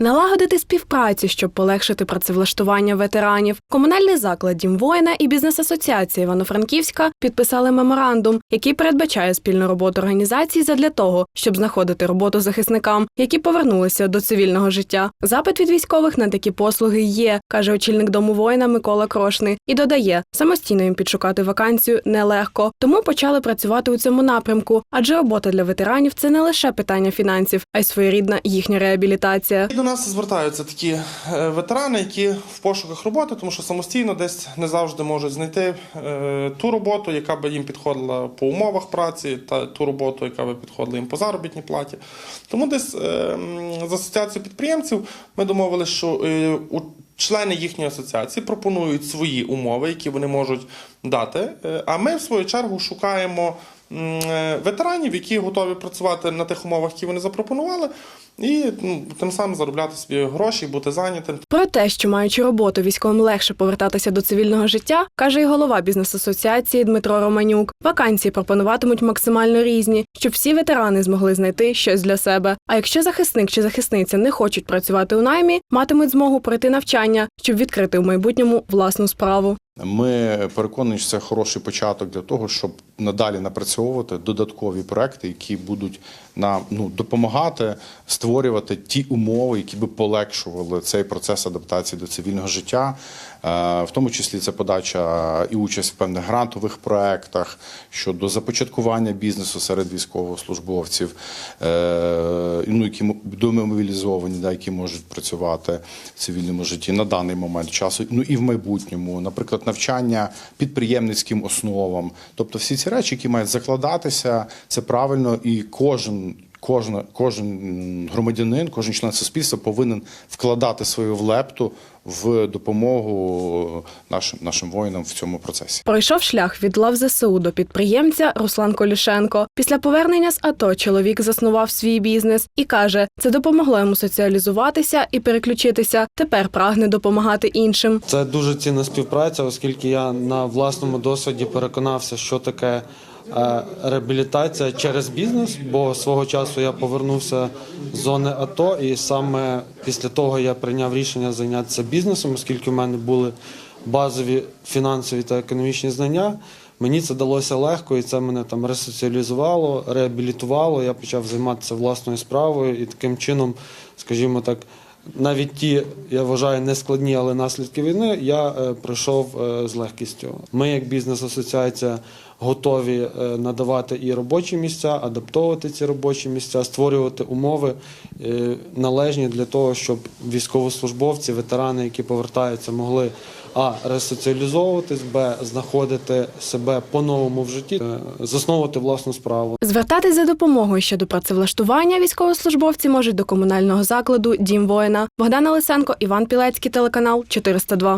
Налагодити співпрацю, щоб полегшити працевлаштування ветеранів. Комунальний заклад Дім воїна і бізнес-асоціація Івано-Франківська підписали меморандум, який передбачає спільну роботу організацій задля того, щоб знаходити роботу захисникам, які повернулися до цивільного життя. Запит від військових на такі послуги є, каже очільник дому воїна Микола Крошний, і додає, самостійно їм підшукати вакансію нелегко, тому почали працювати у цьому напрямку, адже робота для ветеранів це не лише питання фінансів, а й своєрідна їхня реабілітація. Нас звертаються такі е, ветерани, які в пошуках роботи, тому що самостійно десь не завжди можуть знайти е, ту роботу, яка би їм підходила по умовах праці, та ту роботу, яка би підходила їм по заробітній платі. Тому десь е, з асоціацією підприємців ми домовилися, що у Члени їхньої асоціації пропонують свої умови, які вони можуть дати. А ми, в свою чергу, шукаємо ветеранів, які готові працювати на тих умовах, які вони запропонували, і ну, тим самим заробляти собі гроші, бути зайнятим. Про те, що маючи роботу, військовим легше повертатися до цивільного життя, каже й голова бізнес-асоціації Дмитро Романюк. Вакансії пропонуватимуть максимально різні, щоб всі ветерани змогли знайти щось для себе. А якщо захисник чи захисниця не хочуть працювати у наймі, матимуть змогу пройти навчання, щоб відкрити в майбутньому власну справу. Ми переконані, що це хороший початок для того, щоб надалі напрацьовувати додаткові проекти, які будуть нам ну допомагати створювати ті умови, які би полегшували цей процес адаптації до цивільного життя, Е, в тому числі це подача і участь в певних грантових проектах щодо започаткування бізнесу серед військовослужбовців, е, ну які мо- домобілізовані, да, які можуть працювати в цивільному житті на даний момент часу, ну і в майбутньому, наприклад, навчання підприємницьким основам, тобто всі ці речі, які мають закладатися, це правильно, і кожен. Кожен, кожен громадянин, кожен член суспільства повинен вкладати свою влепту в допомогу нашим нашим воїнам в цьому процесі. Пройшов шлях від лав ЗСУ до підприємця Руслан Колюшенко. Після повернення з АТО чоловік заснував свій бізнес і каже, це допомогло йому соціалізуватися і переключитися. Тепер прагне допомагати іншим. Це дуже цінна співпраця, оскільки я на власному досвіді переконався, що таке е, реабілітація через бізнес, бо свого часу я повернувся з зони АТО, і саме після того я прийняв рішення зайнятися бізнесом, оскільки в мене були базові фінансові та економічні знання. Мені це далося легко, і це мене там ресоціалізувало, реабілітувало. Я почав займатися власною справою, і таким чином, скажімо так, навіть ті, я вважаю, нескладні, але наслідки війни я е, пройшов е, з легкістю. Ми, як бізнес-асоціація, готові е, надавати і робочі місця, адаптовувати ці робочі місця, створювати умови е, належні для того, щоб військовослужбовці, ветерани, які повертаються, могли а ресоціалізовуватись, б знаходити себе по-новому в житті, е, засновувати власну справу. Звертатись за допомогою щодо працевлаштування військовослужбовці можуть до комунального закладу Дім воїна. Богдана Лисенко, Іван Пілецький, телеканал 402.